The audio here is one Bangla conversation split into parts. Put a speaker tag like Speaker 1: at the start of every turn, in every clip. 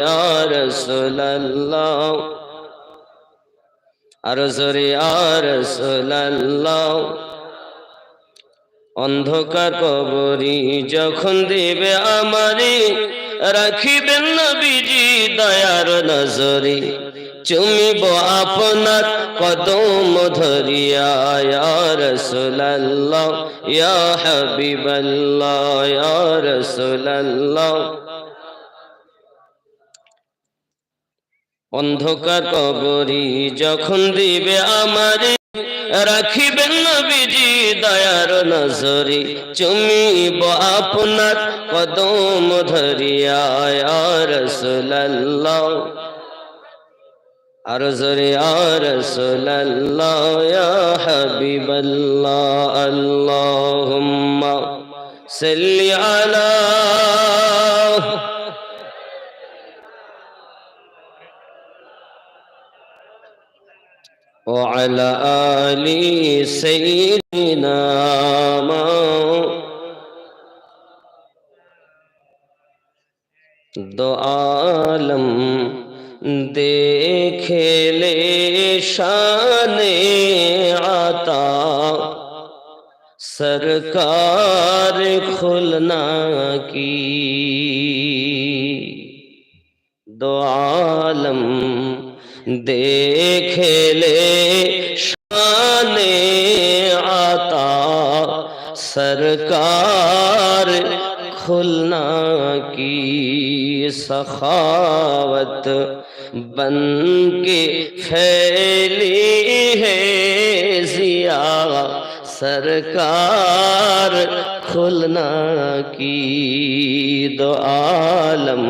Speaker 1: রসুল্লাহ রসুল্লাহ অন্ধকার কবরি যখন দেবে আমারে, রাখিবেন নবীজি দয়ার নজরে। চুমিব আপনার কদম ধরিয়া, ইয়া রাসূলুল্লাহ, ইয়া হাবিবাল্লাহ, ইয়া রাসূলুল্লাহ। অন্ধকার কবরি যখন দিবে আমারে, রাখিবেন নবীজি দয়ার নজরে। চুমিব আপনার কদম ধরিয়া, ইয়া রাসূলুল্লাহ। আর জোরে আর রসুল্লাহ হাবিবাল্লাহ, আল্লাহুম্মা সাল্লি আলা وعلى آل سيدنا ما دو عالم دیکھے لے شان عطا. سرکار کھلنا کی. دو عالم دیکھے لے شان آتا، سرکار کھلنا کی سخاوت بن کے پھیلی ہے ضیا سرکار کھلنا کی دو عالم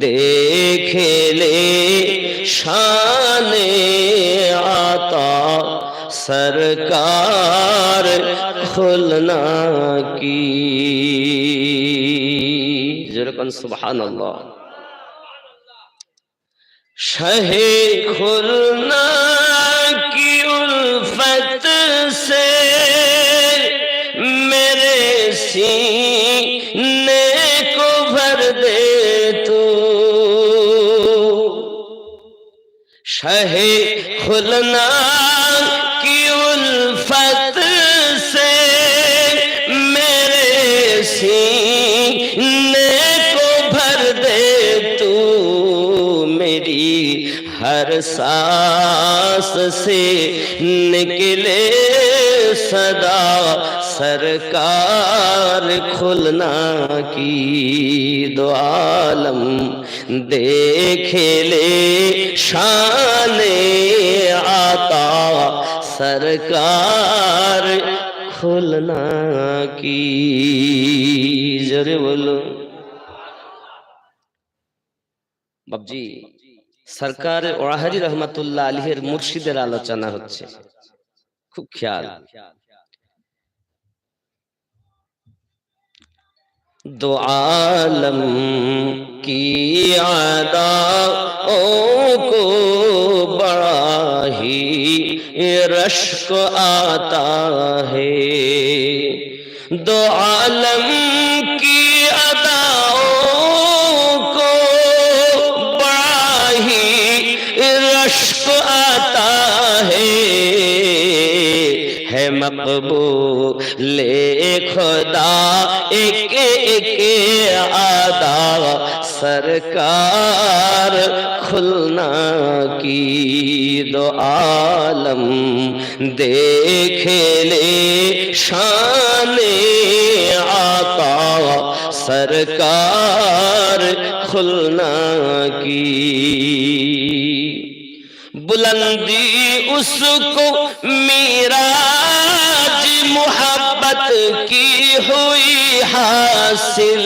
Speaker 1: دیکھے لے शान आता सरकार खुलना की जरकन सुबहान अल्लाह शहे खुलना की उल्फत شہ خلنا کی الفت سے میرے سینے کو بھر دے تو میری ہر سانس سے نکلے सदा सरकार खुलना की दो आलम देखे ले शान आता सरकार खुलना की जरे बोलो বাবজি সরকার ওয়াহারি রহমতুল্লাহ আলীর মুর্শিদের আলোচনা হচ্ছে خیال۔ دو عالم کی ادا او کو بڑا ہی رشک آتا ہے۔ دو عالم کی ادا مقبول خدا ایک ایک آدا سرکار کھلنا کی دو عالم دیکھ لے شان آقا سرکار کھلنا کی بلندی اس کو میرا محبت کی ہوئی حاصل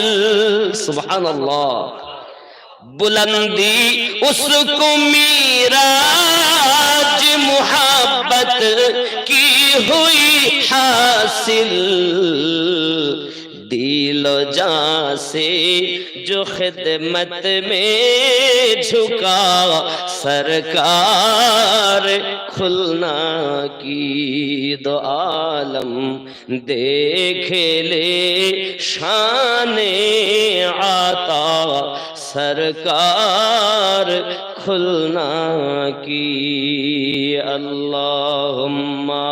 Speaker 1: سبحان اللہ بلندی اس کو میراج محبت کی ہوئی حاصل दिलो जा से जो खिदमत में झुका सरकार खुलना की दो आलम देखे ले शान आता सरकार खुलना की अल्लाहुम्मा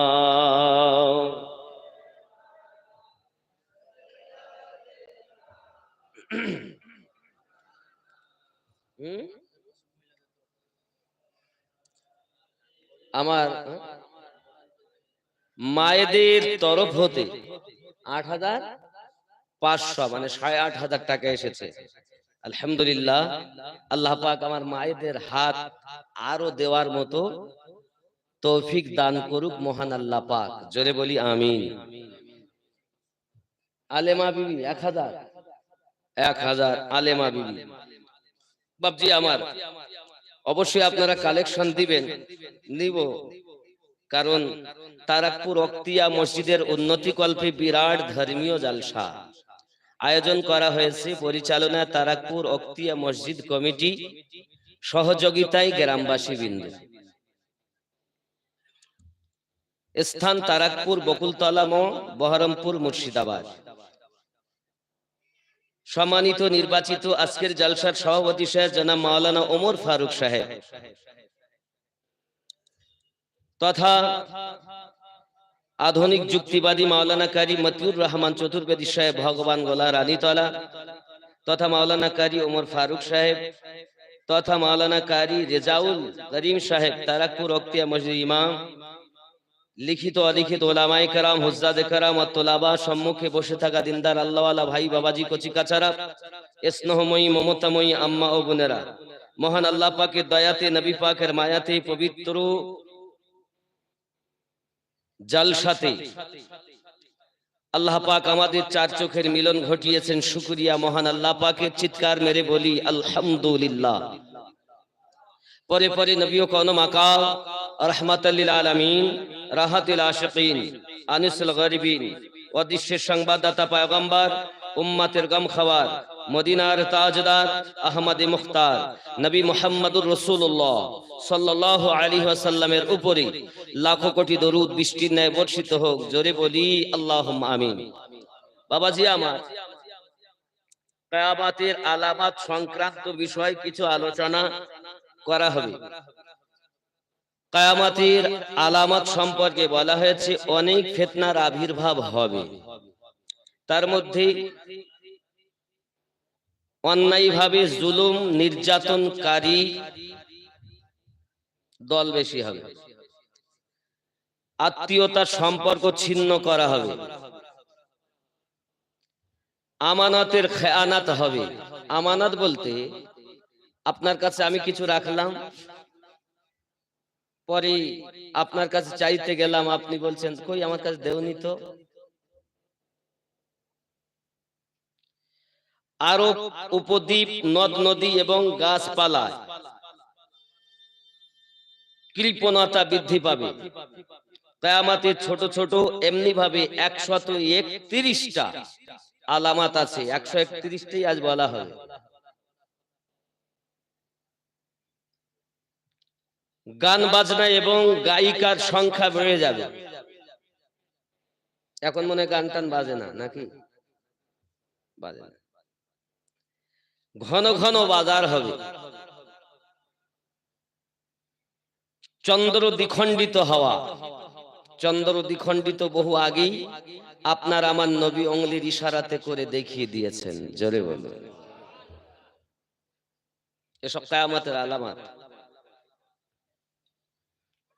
Speaker 1: আমার মায়েদের তরফ হতে আট হাজার পাঁচশো মানে সাড়ে আট হাজার টাকা এসেছে। আলহামদুলিল্লাহ, আল্লাহ পাক আমার মায়েদের হাত আরও দেওয়ার মতো তৌফিক দান করুক মহান আল্লাহ পাক। জোরে বলি আমিন। আলেমা বিবি, এক হাজার। এক হাজার আলেমা বিবি। বাবজি আমার। অবশ্যই আপনারা কালেকশন দিবেন। নিব। কারণ তারাকপুর অক্তিয়া মসজিদের উন্নতি কল্পে বিরাট ধর্মীয় জালসা। আয়োজন করা হয়েছে পরিচালনা তারাকপুর অক্তিয়া মসজিদ কমিটি সহযোগিতায় গ্রামবাসী বিন্দু। স্থান তারাকপুর বকুলতলা মো বহরমপুর মুর্শিদাবাদ। সম্মানিত নির্বাচিত আজকের জালসার সভাপতি সাহেব জনাব মাওলানা ওমর ফারুক সাহেব। তথা আধুনিক যুক্তিবাদী মাওলানা কারি মতিউর রহমান চতুর্বেদী সাহেব ভগবান গোলা রানীতলা, তথা মাওলানা কারি ওমর ফারুক সাহেব, তথা মাওলানা কারি রেজাউল করিম সাহেব তারাকপুর অক্তিয়া মসজিদ ইমাম লিখিত অলিখিত ওলামাই কারাম হুজ্জাদে কারাম তোলাবা সম্মুখে বসে থাকা দিনদার আল্লাহওয়ালা ভাই, বাবাজি কচি কাচারা স্নেহময়ী, মমতাময়ী আম্মা ও বোনেরা। মহান আল্লাহ পাকের দয়াতে, নবী পাকের মায়াতে, পবিত্র জালসাতে আল্লাহ পাক আমাদের চার চোখের মিলন ঘটিয়েছেন। শুকরিয়া মহান আল্লাহ পাকের চিৎকার মেরে বলি, আলহামদুলিল্লাহ। পরে পরে নবী কোন মাকা রহমাতাল্লিল আলামিন রাহাতিল আশিকিন, আনিসুল গরিবিন অদৃশ্যের সংবাদদাতা পয়গম্বর, উম্মাতের গম খাওয়ার মদিনার তাজদার, আহমদ মুখতার, নবী মোহাম্মদুর রসুল্লাহ সাল্লাহ আলী ওয়াসাল্লামের উপরে লাখো কোটি দরুদ বৃষ্টির ন্যায় বর্ষিত হোক, জোরে বলি আল্লাহ আমিন। বাবাজি আমার কায়াবাতের আলামাত সংক্রান্ত বিষয় কিছু আলোচনা করা হবে। কায়ামাতের আলামত সম্পর্কে বলা হয়েছে, অনেক ফেতনার আবির্ভাব হবে। তার মধ্যে অন্যায়ভাবে জুলুম, নির্যাতনকারী দল বেশি হবে। আত্মীয়তার সম্পর্ক ছিন্ন করা হবে। আমানতের খেয়ানাত হবে। আমানত বলতে, আপনার কাছে আমি কিছু রাখলাম। পরে আপনার কাছে চাইতে গেলাম, আপনি বলছেন, কই, আমার কাছে দেওনি তো? আরও উপদ্বীপ, নদ, নদী এবং গাছপালা কৃপণতা বৃদ্ধি পাবে। কায়ামাতে ছোট ছোট এমনি ভাবে একশত একত্রিশটা আলামাত আছে। একশো একত্রিশটাই আজ বলা হবে। গান, বাজনা এবং গায়িকার সংখ্যা বেড়ে যাবে। এখন মনে গান টান বাজে না, নাকি? বাজে না। ঘন ঘন বাজার হবে। চন্দ্র দ্বিখণ্ডিত হওয়া। চন্দ্র দ্বিখণ্ডিত বহু আগেই আপনার আমার নবী অঙ্গলির ইশারাতে করে দেখিয়ে দিয়েছেন। জোরে বলুন। এসব কায়ামতের আলামাত।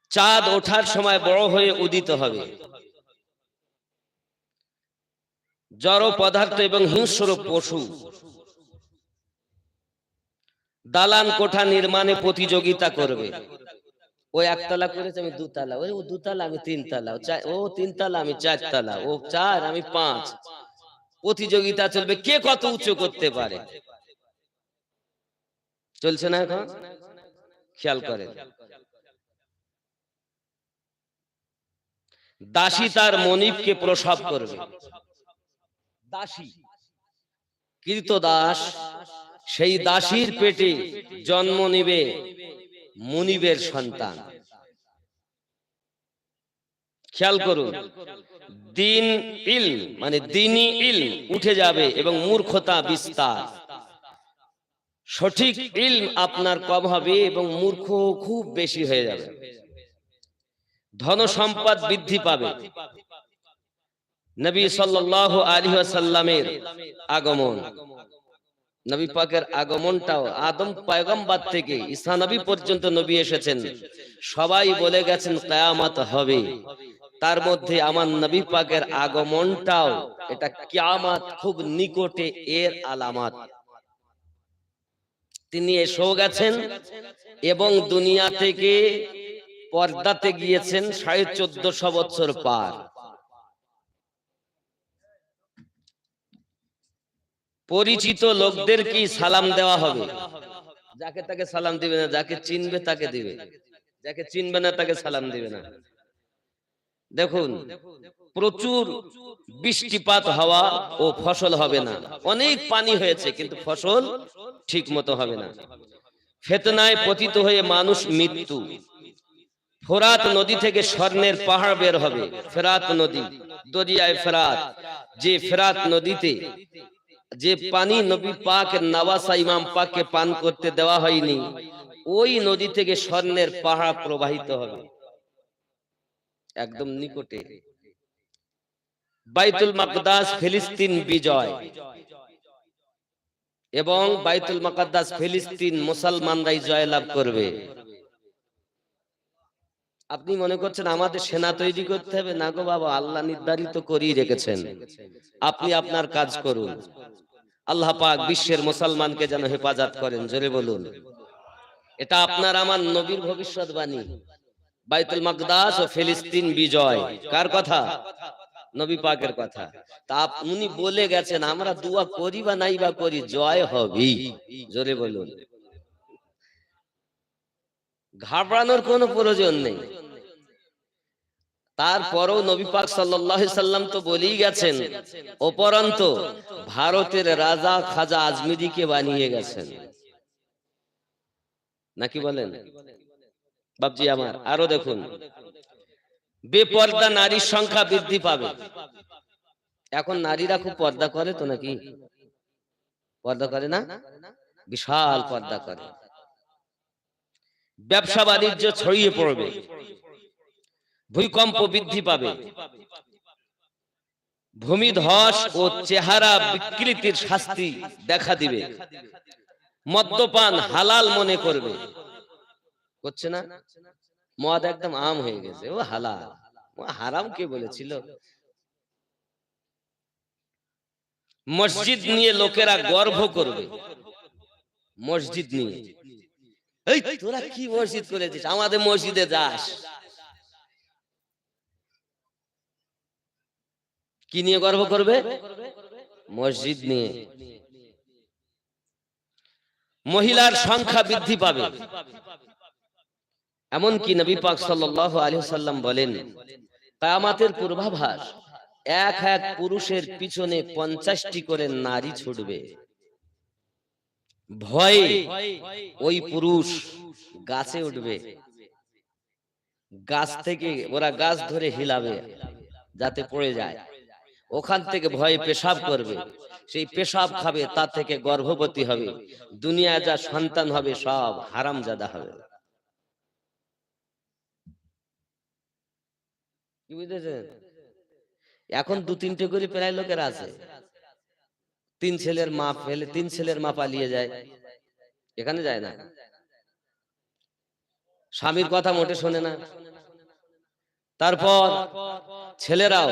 Speaker 1: চাঁদ ওঠার সময় বড় হয়ে উদিত হবে। জড় পদার্থ এবং হিংস্র পশু। দালান কোঠা নির্মাণে প্রতিযোগিতা করবে। ও একতলা করেছে, আমি দুতলা। ওই ও দুতলা, আমি তিনতলা। ও তিনতলা, আমি চারতলা। ও চার, আমি পাঁচ। প্রতিযোগিতা চলবে, কে কত উঁচু করতে পারে? চলছে না এখন? খেয়াল করেন। দাসী তার মনিবকে প্রসব করবে। দাসী। কৃত দাস সেই দাসীর পেটে জন্ম নিবে মুনিবের সন্তান। খেয়াল করুন দিন ইল মানে দিনই ইল উঠে যাবে এবং মূর্খতা বিস্তার। সঠিক ইলম আপনার কম হবে এবং মূর্খ খুব বেশি হয়ে যাবে। ধন সম্পদ বৃদ্ধি পাবে। নবী সাল্লাল্লাহু আলাইহি ওয়াসাল্লামের আগমন। নবী পাকের আগমনটাও আদম পয়গম্বর থেকে ঈসা নবী পর্যন্ত নবী এসেছেন। সবাই বলে গেছেন, কিয়ামত হবে। তার মধ্যে আমার নবী পাকের আগমনটাও এটা কিয়ামত খুব নিকটে এর আলামত। তিনি এসেও গেছেন এবং দুনিয়া থেকে পর্দাতে গিয়েছেন সাড়ে চোদ্দশো বছর পার। পরিচিত লোকদের কি সালাম দেওয়া হবে? যাকে তাকে সালাম দিবে না, যাকে চিনবে তাকে দিবে। যাকে চিনবে না তাকে সালাম দিবে না। দেখুন, প্রচুর বৃষ্টিপাত হওয়া ও ফসল হবে না। অনেক পানি হয়েছে, কিন্তু ফসল ঠিক মতো হবে না। ফেতনায় পতিত হয়ে মানুষ মৃত্যু। ফোরাত নদী থেকে স্বর্ণের পাহাড় বের হবে। ফেরাত নদী, দরিয়ায় ফেরাত। যে ফেরাত নদীতে, যে পানি নবী পাক নওয়াসা ইমাম পাককে পান করতে দেওয়া হয়নি, ওই নদী থেকে স্বর্ণের পাহাড় প্রবাহিত হবে। একদম নিকটে। বাইতুল মাকদাস, ফিলিস্তিন বিজয়। এবং বাইতুল মাকদাস, ফিলিস্তিন মুসলমানরাই জয়লাভ করবে। আপনি মনে করছেন আমাদের সেনা তৈরি করতে হবে? না গো বাবা, আল্লাহ নির্ধারিত করেই রেখেছেন। আপনি আপনার কাজ করুন। আল্লাহ পাক বিশ্বের মুসলমানকে যেন হেফাজত করেন, জোরে বলুন। এটা আপনার আমার নবীর ভবিষ্যৎবাণী। বাইতুল মাকদাস ও ফিলিস্তিন বিজয়। কার কথা? নবী পাকের কথা। তা উনি বলে গেছেন, আমরা দোয়া করি বা নাই বা করি, জয় হবেই। জোরে বলুন। ঘাবড়ানোর কোনো প্রয়োজন নেই। তারপরও নবী পাক আলাইহি সাল্লাম তো বলেই গেছেন, অপরন্ত ভারতের রাজা খাজা আজমিরিকে বানিয়ে গেছেন। নাকি বলেন? বাবজি আমার, আরও দেখুন। বেপর্দা নারীর সংখ্যা বৃদ্ধি পাবে। এখন নারীরা খুব পর্দা করে তো নাকি? পর্দা করে না? বিশাল পর্দা করে। ব্যবসা বাণিজ্য ছড়িয়ে পড়বে। ভূমিকম্প বৃদ্ধি পাবে। ভূমিধস ও চেহারা বিকৃতির শাস্তি দেখা দিবে। মদ্যপান হালাল মনে করবে। করছে না? মদ একদম আম হয়ে গেছে। ও হালাল। হারাম কে বলেছিল? মসজিদ নিয়ে লোকেরা গর্ব করবে। মসজিদ নিয়ে। এই, তোরা কি মসজিদ করেছিস আমাদের মসজিদে যাস। কি নিয়ে গর্ব করবে? মসজিদ নিয়ে। মহিলার সংখ্যা বৃদ্ধি পাবে। এমনকি নবী পাক সাল্লাল্লাহু আলাইহি সাল্লাম বলেন, কিয়ামতের পূর্বাভাস, এক এক পুরুষের পিছনে পঞ্চাশটি করে নারী ছুটবে। ভয়ে ওই পুরুষ গাছে উঠবে। গাছ থেকে ওরা গাছ ধরে হিলাবে যাতে পড়ে যায়। ওখান থেকে ভয়ে পেশাব করবে। সেই পেশাব খাবে তা থেকে গর্ভবতী হবে। দুনিয়ায় যা সন্তান হবে সব হারাম জাদা হবে। কি এখন দু তিনটে করে প্রায় লোকের আছে। তিন ছেলের মা ফেলে তিন ছেলের মা পালিয়ে যায়। এখানে যায় না। স্বামীর কথা মোটে শোনে না। তারপর ছেলেরাও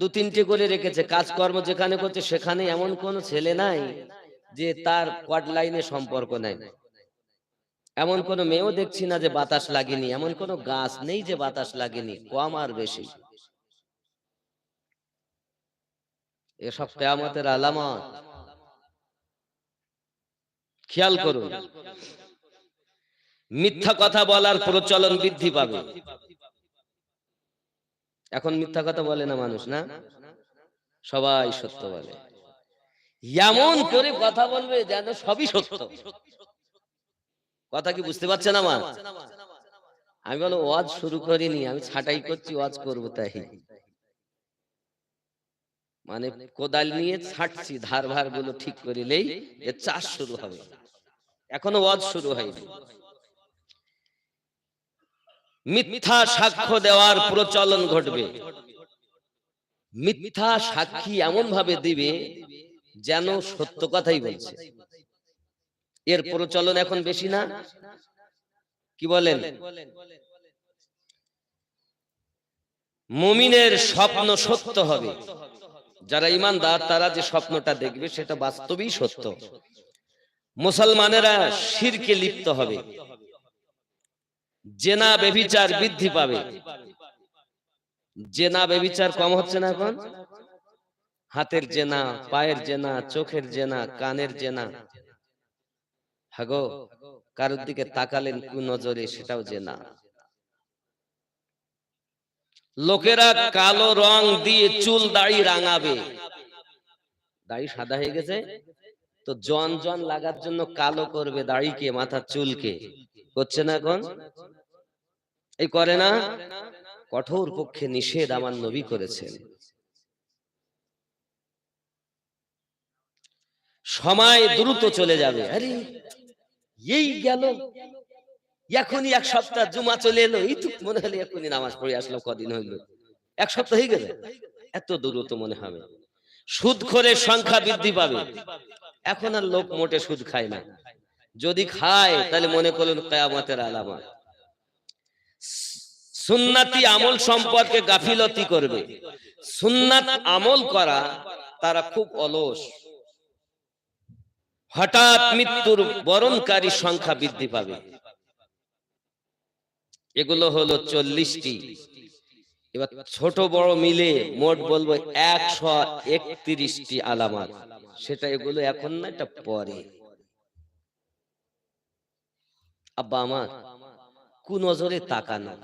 Speaker 1: দু তিনটে করে রেখেছে, কাজকর্ম যেখানে করছে সেখানে এমন কোন ছেলে নাই যে তার কোয়াড লাইনে সম্পর্ক নাই। এমন কোন মেয়েও দেখছি না যে বাতাস লাগেনি, এমন কোন গাছ নেই যে বাতাস লাগেনি, কম আর বেশি। এসব কেয়ামতের আলামত। খেয়াল করুন, মিথ্যা কথা বলার প্রচলন বৃদ্ধি পাবে। এখন মিথ্যা কথা বলে না মানুষ, না? সবাই সত্য বলে। এমন করে কথা বলবে যেন সবই সত্য। কথা কি বুঝতে পারছেন আমার আমি বলো ওয়াজ শুরু করিনি, আমি ছাটাই করছি, ওয়াজ করব তাই। মানে কোদাল নিয়ে ছাটছি ধার ভারগুলো ঠিক করিলেই চাষ শুরু হবে। এখনও ওয়াজ শুরু হয়নি। মিথ্যা সাক্ষ্য দেওয়ার প্রচলন ঘটবে। মিথ্যা সাক্ষী এমন ভাবে দিবে যেন সত্য কথাই বলছে। এর প্রচলন এখন বেশি না? কি বলেন? মুমিনের স্বপ্ন সত্য হবে। যারা ইমানদার, তারা যে স্বপ্নটা দেখবে সেটা বাস্তবেই সত্য। মুসলমানেরা শিরকে লিপ্ত হবে। জেনা বেবিচার বৃদ্ধি পাবে। জেনা বেবিচার কম হচ্ছে না এখন? হাতের জেনা, পায়ের জেনা, চোখের জেনা, কানের জেনা। হাগো, কারোর দিকে তাকালেন কু নজরে, সেটাও জেনা। লোকেরা কালো রং দিয়ে চুল দাড়ি রাঙাবে। দাড়ি সাদা হয়ে গেছে? তো জন জন লাগার জন্য কালো করবে দাড়িকে মাথার চুলকে। করছে না এখন? এই করে না? কঠোর পক্ষে নিষেধ আমার নবী করেছেন। সময় দ্রুত চলে যাবে। আরে এই গেল। এখনই এক সপ্তাহ জুমা চলে এলো, এই তো মনে হলো এখনই নামাজ পড়ে আসলো, কদিন হইল। এক সপ্তাহ হয়ে গেল। এত দ্রুত মনে হবে। সুদ করে সংখ্যা বৃদ্ধি পাবে। এখন আর লোক মোটে সুদ খায় না। যদি খায়, তাহলে মনে করলেন কেয়ামতের আলামত। সুন্নাতি আমল সম্পর্কে গাফিলতি করবে। সুন্নাত আমল করা, তারা খুব অলস। হঠাৎ মৃত্যুর বরণকারী সংখ্যা বৃদ্ধি পাবে। এগুলো হলো চল্লিশটি। এবার ছোট বড় মিলে মোট বলব একশো একত্রিশটি আলামাত। সেটা এগুলো এখন না, এটা পরে। আব্বা, আমার কু নজরে তাকানো?